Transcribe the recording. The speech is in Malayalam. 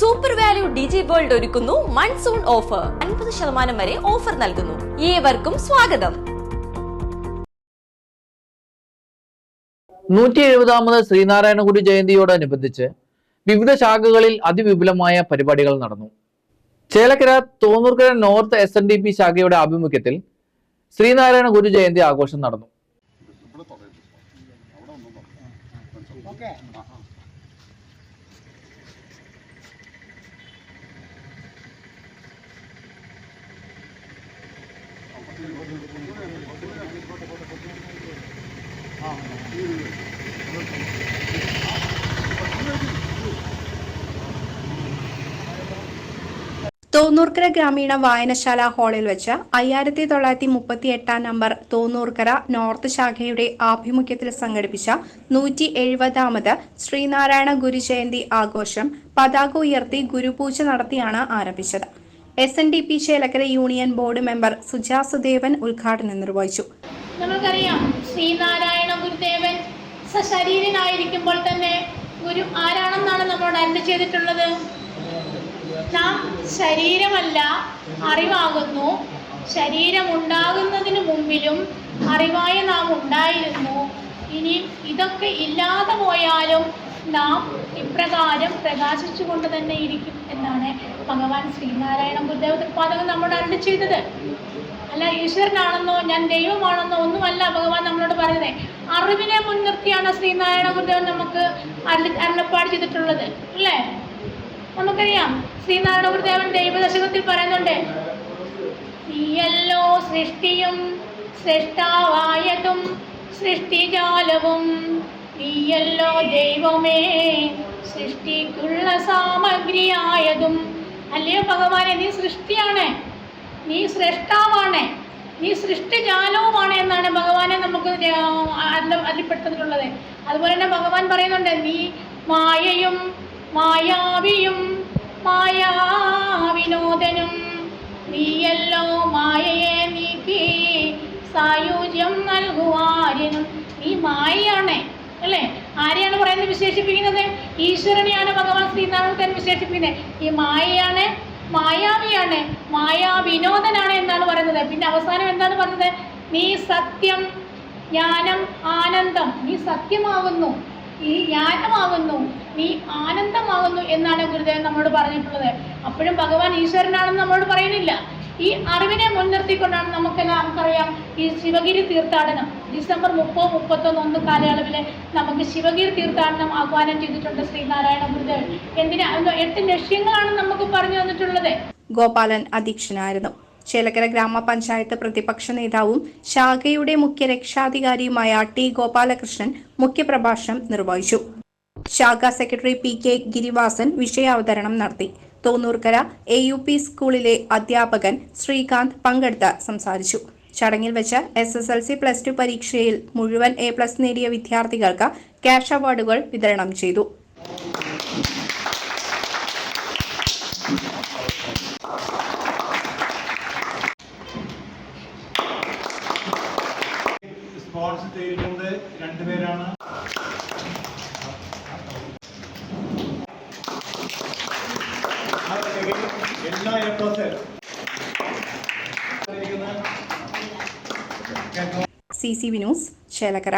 സൂപ്പർ വാല്യൂ ഡിജി വേൾഡ് ഒരുക്കുന്നു മൺസൂൺ ഓഫർ അൻപത് ശതമാനം വരെ ഓഫർ നൽകുന്നു. ഏവർക്കും സ്വാഗതം. നൂറ്റി എഴുപതാമത് ശ്രീനാരായണ ഗുരു ജയന്തിയോടനുബന്ധിച്ച് വിവിധ ശാഖകളിൽ അതിവിപുലമായ പരിപാടികൾ നടന്നു. Chelakkara Thonnurkkara north S N D P ശാഖയുടെ ആഭിമുഖ്യത്തിൽ ശ്രീനാരായണ ഗുരു ജയന്തി ആഘോഷം നടന്നു. തോന്നൂർക്കര ഗ്രാമീണ വായനശാല ഹാളിൽ വെച്ച് അയ്യായിരത്തി തൊള്ളായിരത്തി മുപ്പത്തി എട്ടാം നമ്പർ തോന്നൂർക്കര നോർത്ത് ശാഖയുടെ ആഭിമുഖ്യത്തിൽ സംഘടിപ്പിച്ച നൂറ്റി എഴുപതാമത് ശ്രീനാരായണ ഗുരുജയന്തി ആഘോഷം പതാക ഉയർത്തി ഗുരുപൂജ നടത്തിയാണ് ആരംഭിച്ചത്. S N D P Chelakkara union board member Sujasudevan ഉദ്ഘാടനം നിർവഹിച്ചു. നമുക്കറിയാം ശ്രീനാരായണ ഗുരുദേവൻ സശരീരനായിരിക്കുമ്പോൾ തന്നെ ഗുരു ആരാണെന്നാണ് നമ്മളോട് അരുളി ചെയ്തിട്ടുള്ളത്? നാം ശരീരമല്ല അറിവാകുന്നു. ശരീരം ഉണ്ടാകുന്നതിന് മുമ്പിലും അറിവായ നാം ഉണ്ടായിരുന്നു. ഇനി ഇതൊക്കെ ഇല്ലാതെ പോയാലും നാം ഇപ്രകാരം പ്രകാശിച്ചു കൊണ്ട് തന്നെ ഇരിക്കും എന്നാണ് ഭഗവാൻ ശ്രീനാരായണ തൃപ്പാദകം നമ്മോട് അരുളി ചെയ്തത്. അല്ല ഈശ്വരനാണെന്നോ ഞാൻ ദൈവമാണെന്നോ ഒന്നുമല്ല ഭഗവാൻ നമ്മളോട് പറയുന്നത്. അറിവിനെ മുൻനിർത്തിയാണ് ശ്രീനാരായണ ഗുരുദേവൻ നമുക്ക് അരുളി അരുളപ്പാട് ചെയ്തിട്ടുള്ളത്. നമുക്കറിയാം ശ്രീനാരായണ ഗുരുദേവൻ ദൈവദശകത്തിൽ പറയുന്നുണ്ട് നീയല്ലോ സൃഷ്ടിയും സൃഷ്ടാവായതും സൃഷ്ടിജാലവും നീയല്ലോ ദൈവമേ സൃഷ്ടിക്കുള്ള സാമഗ്രിയായതും. അല്ലയോ ഭഗവാനെ നീ സൃഷ്ടിയാണ് നീ സൃഷ്ടാവാണ് നീ സൃഷ്ടിജാലവുമാണ് എന്നാണ് ഭഗവാനെ നമുക്ക് അതിൽപ്പെട്ടതിലുള്ളത് അതുപോലെ തന്നെ ഭഗവാൻ പറയുന്നുണ്ട് നീ മായയും മായാവിയും മായാവിനോദനും. നീയല്ലോ മായയെ നീക്കി സായുജ്യം നൽകുവാനും നീ മായയാണ് അല്ലേ? ആരെയാണ് പറയുന്നത് വിശേഷിപ്പിക്കുന്നത്? ഈശ്വരനെയാണ് ഭഗവാൻ ശ്രീനാരായണൻ വിശേഷിപ്പിക്കുന്നത്. ഈ മായയാണ് മായാവിയാണ് മായാ വിനോദനാണ് എന്നാണ് പറയുന്നത്. പിന്നെ അവസാനം എന്താണ് പറഞ്ഞത്? നീ സത്യം ജ്ഞാനം ആനന്ദം നീ സത്യമാകുന്നു. നീ ജ്ഞാനമാകുന്നു നീ ആനന്ദമാകുന്നു എന്നാണ് ഗുരുദേവൻ നമ്മോട് പറഞ്ഞിട്ടുള്ളത്. അപ്പോഴും ഭഗവാൻ ഈശ്വരനാണെന്ന് നമ്മോട് പറയുന്നില്ല. ഈ അറിവിനെ മുൻനിർത്തിക്കൊണ്ടാണ് നമുക്കെല്ലാം നമുക്കറിയാം ഈ ശിവഗിരി തീർത്ഥാടനം. ഡിസംബർ മുപ്പത് മുപ്പത്തൊന്ന് ഒന്ന് കാലയളവിൽ നമുക്ക് ശിവഗിരി തീർത്ഥാടനം ആഹ്വാനം ചെയ്തിട്ടുണ്ട് ശ്രീനാരായണ ഗുരുദേവൻ. എന്തിനാ? എന്തോ എട്ട് ലക്ഷ്യങ്ങളാണ് നമുക്ക് പറഞ്ഞു തന്നിട്ടുള്ളത്. ഗോപാലൻ അധ്യക്ഷനായിരുന്നു. ചേലക്കര ഗ്രാമപഞ്ചായത്ത് പ്രതിപക്ഷ നേതാവും ശാഖയുടെ മുഖ്യ രക്ഷാധികാരിയുമായ ടി ഗോപാലകൃഷ്ണൻ മുഖ്യപ്രഭാഷണം നിർവഹിച്ചു. ശാഖ സെക്രട്ടറി പി കെ ഗിരിവാസൻ വിഷയാവതരണം നടത്തി. തോന്നൂർക്കര എ യു പി സ്കൂളിലെ അധ്യാപകൻ ശ്രീകാന്ത് പങ്കെടുത്ത് സംസാരിച്ചു. ചടങ്ങിൽ വെച്ച് S S L C plus two പരീക്ഷയിൽ മുഴുവൻ എ പ്ലസ് നേടിയ വിദ്യാർത്ഥികൾക്ക് ക്യാഷ് അവാർഡുകൾ വിതരണം ചെയ്തു. ചെയ്തിട്ടുണ്ട് രണ്ടുപേരാണ് എല്ലാ A C C V news Chelakkara.